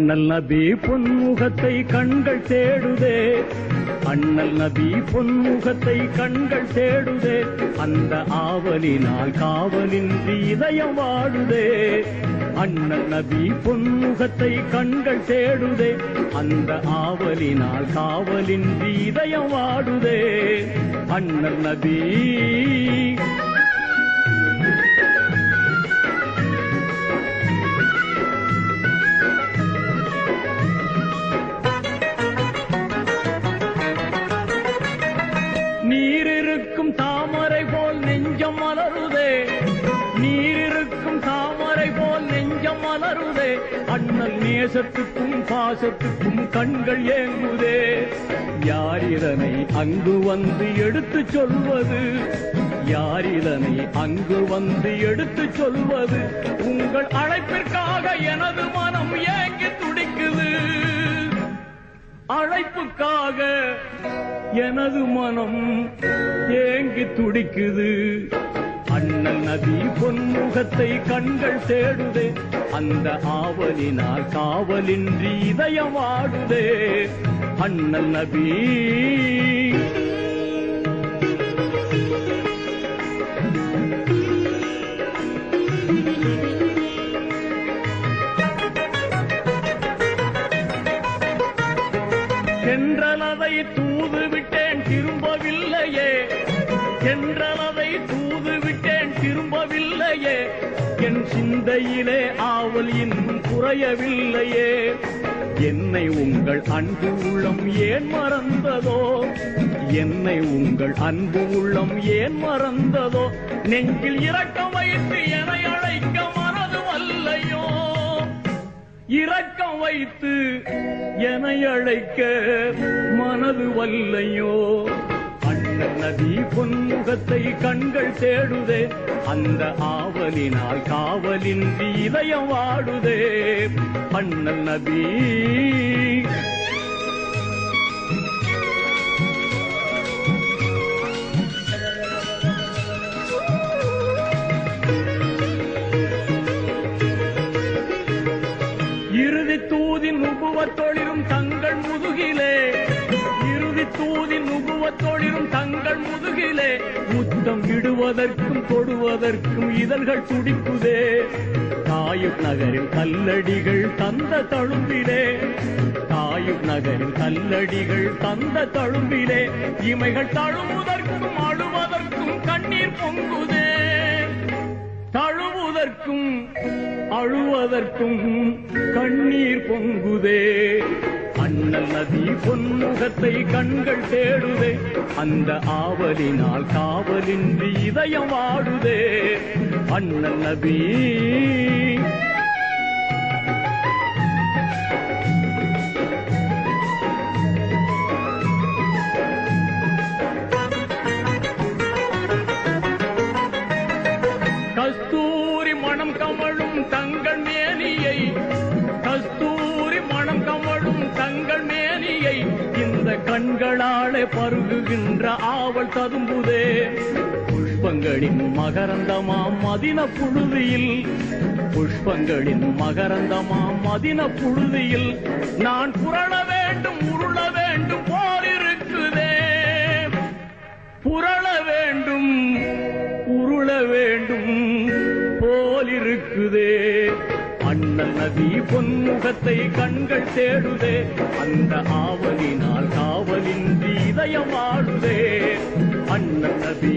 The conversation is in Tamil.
அண்ணல் நபி பொன்முகத்தை கண்கள் தேடுதே. அண்ணல் நபி பொன்முகத்தை கண்கள் தேடுதே. அந்த ஆவலினால் காவலின்றி இதயம் வாடுதே அண்ணல் நபி பொன்முகத்தை கண்கள் தேடுதே. அந்த ஆவலினால் காவலின்றி இதயம் வாடுதே அண்ணல் நபி நெஞ்சம் மலருதே அண்ணல் நேசத்துக்கும் பாசத்துக்கும் கண்கள் ஏங்குதே. யார் இதனை அங்கு வந்து எடுத்துச் சொல்வது? யார் இதனை அங்கு வந்து எடுத்துச் சொல்வது? உங்கள் அழைப்பிற்காக எனது மனம் ஏங்கி துடிக்குது. அழைப்புக்காக எனது மனம் ஏங்கி துடிக்குது. அண்ணன் நபி பொன்முகத்தை கண்கள் தேடுதே. அந்த ஆவலினால் காவலின்றி இதயம் ஆடுதே அண்ணன் நபி சென்றலதை தூது விட்டேன் திரும்பவில்லையே. சிந்தையிலே ஆவல் இன்னும் குறையவில்லையே. என்னை உங்கள் அன்பு உள்ளம் ஏன் மறந்ததோ? என்னை உங்கள் அன்பு உள்ளம் ஏன் மறந்ததோ? நெஞ்சில் இரக்கம் வைத்து என அழைக்க மனது வல்லையோ இரக்கம் வைத்து என அழைக்க மனது வல்லையோ நதி பொன்முகத்தை கண்கள் தேடுதே அந்த ஆவலினால் காவலின் இதயம் வாடுதே. அண்ணல் நபி தொழிலும் தங்கள் முதுகிலே முத்தம் இடுவதற்கும் தொடுவதற்கும் இதழ்கள் துடிக்குதே. தாயுப் நகரில் கல்லடிகள் தந்த தழும்பிலே தாயுப் நகரில் கல்லடிகள் தந்த தழும்பிலே இமைகள் தழுவதற்கும் அழுவதற்கும் கண்ணீர் பொங்குதே. தழுவதற்கும் அழுவதற்கும் கண்ணீர் பொங்குதே. அண்ணல் நதி பொன்முகத்தை கண்கள் தேடுதே. அந்த ஆவலினால் காவலின்றி இதயம் வாடுதே. அண்ணல் நபி. கஸ்தூரி மணம் கமழும் தங்கள் மேனியை. கஸ்தூரி மணம் கமழும் கண்களாலே பருகுகின்ற ஆவல் ததும்புதே. புஷ்பங்களின் மகரந்தமாம் மதின புழுதியில். புஷ்பங்களின் மகரந்தமாம் மதின புழுதியில். நான் புரள வேண்டும் உருள வேண்டும் போலிருக்குதே புரள வேண்டும் உருள வேண்டும் போலிருக்குதே அண்ணல் நதி பொன்முகத்தை கண்கள் தேடுதே. அந்த ஆவலினால் காவலின்றி இதயம் ஆடுதே அண்ணன் நதி.